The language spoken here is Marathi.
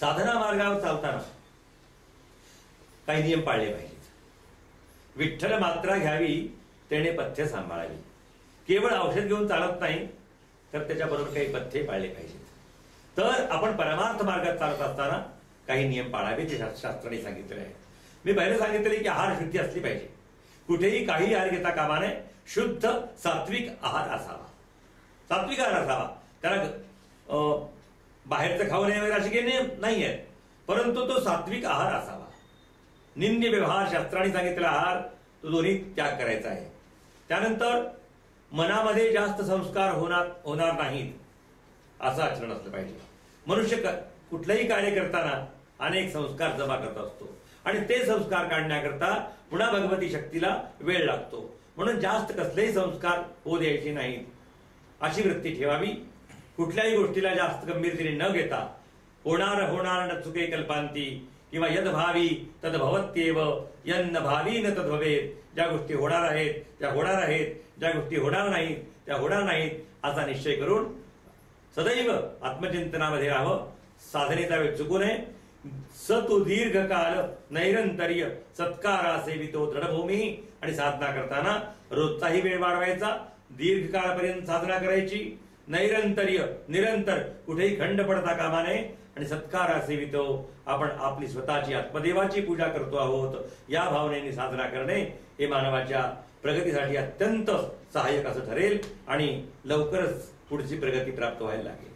साधना मार्गावर चालताना काही नियम पाळले पाहिजेत. विठ्ठल मात्रा घ्यावी त्याने पथ्य सांभाळावी. केवळ औषध घेऊन चालत नाही तर त्याच्याबरोबर काही पथ्ये पाळले पाहिजेत. तर आपण परमार्थ मार्गात चालत असताना काही नियम पाळावे ते शास्त्राने सांगितले आहे मी पहिले सांगितले की आहार शुद्धी असली पाहिजे. कुठेही काही आहार घेता कामा नये शुद्ध सात्विक आहार असावा. सात्विक आहार असावा. त्याला बाहेरचं खाऊ नये वगैरे असे काही नियम नाही आहेत परंतु तो सात्विक आहार असावा. निंद्य व्यवहार शास्त्राने सांगितलेला आहार तो दोन्ही त्याग करायचा आहे. त्यानंतर मनामध्ये जास्त संस्कार होणार होणार नाहीत असं आचरण असलं पाहिजे. मनुष्य क- कुठलंही कार्य करताना अनेक संस्कार जमा करत असतो. आणि ते संस्कार काढण्याकरता पुन्हा भगवती शक्तीला वेळ लागतो. म्हणून जास्त कसलेही संस्कार होऊ द्यायचे नाहीत. अशी वृत्ती ठेवावी. कुठल्याही गोष्टीला जास्त गंभीरतेने न घेता होणार होणार न चुके कल्पांती किंवा यद भावी तद भवत्येव यन्न भावी न तद भवेत ज्या गोष्टी होणार आहेत त्या होणार आहेत. ज्या गोष्टी होणार नाहीत त्या होणार नाहीत असा निश्चय करून सदैव आत्मचिंतनामध्ये राहावं. साधनेचा वेळ चुकू नये. स तू दीर्घकाल नैरंतर्य सत्कारा सेवितो दृढभूमी आणि साधना करताना रोजचाही वेळ वाढवायचा. दीर्घकाळपर्यंत साधना करायची. नैरंतर्य निरंतर. कुठेही खंड पडता कामा नये. आणि सत्कारा सेवितो. आपण आपली स्वतःची आत्मदेवाची पूजा करतो आहोत. या भावनेने साजरा करणे हे मानवाच्या प्रगतीसाठी अत्यंत सहाय्यक असं ठरेल आणि लवकरच पुढची प्रगती प्राप्त व्हायला लागेल.